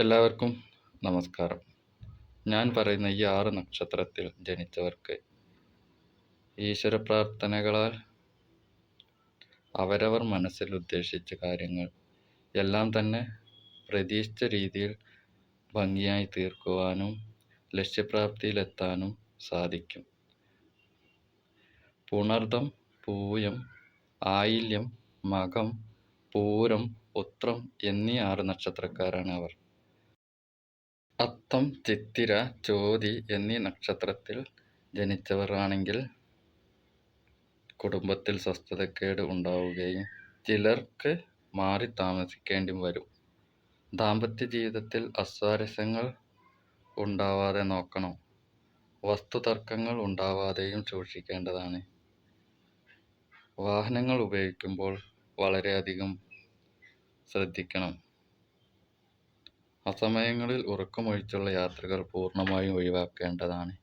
എല്ലാവർക്കും നമസ്കാരം. ഞാൻ പറയുന്ന ഈ ആറ് നക്ഷത്രത്തിൽ ജനിച്ചവർക്ക് ഈശ്വര പ്രാർത്ഥനകളാൽ അവരവർ മനസ്സിൽ ഉദ്ദേശിച്ച കാര്യങ്ങൾ എല്ലാം തന്നെ പ്രതീക്ഷിച്ച രീതിയിൽ ഭംഗിയായി തീർക്കുവാനും ലക്ഷ്യപ്രാപ്തിയിലെത്താനും സാധിക്കും. പുണർദം പൂയം ആയില്യം മകം പൂരം ഉത്രം എന്നീ ആറ് നക്ഷത്രക്കാരാണ് അവർ. അത്തം ചിത്തിര ചോതി എന്നീ നക്ഷത്രത്തിൽ ജനിച്ചവർ ആണെങ്കിൽ കുടുംബത്തിൽ സ്വസ്ഥതക്കേട് ഉണ്ടാവുകയും ചിലർക്ക് മാറി താമസിക്കേണ്ടി വരും. ദാമ്പത്യ ജീവിതത്തിൽ അസ്വാരസ്യങ്ങൾ ഉണ്ടാവാതെ നോക്കണം. വസ്തുതർക്കങ്ങൾ ഉണ്ടാവാതെയും സൂക്ഷിക്കേണ്ടതാണ്. വാഹനങ്ങൾ ഉപയോഗിക്കുമ്പോൾ വളരെയധികം ശ്രദ്ധിക്കണം. അസമയങ്ങളിൽ ഉറക്കമൊഴിച്ചുള്ള യാത്രകൾ പൂർണമായും ഒഴിവാക്കേണ്ടതാണ്.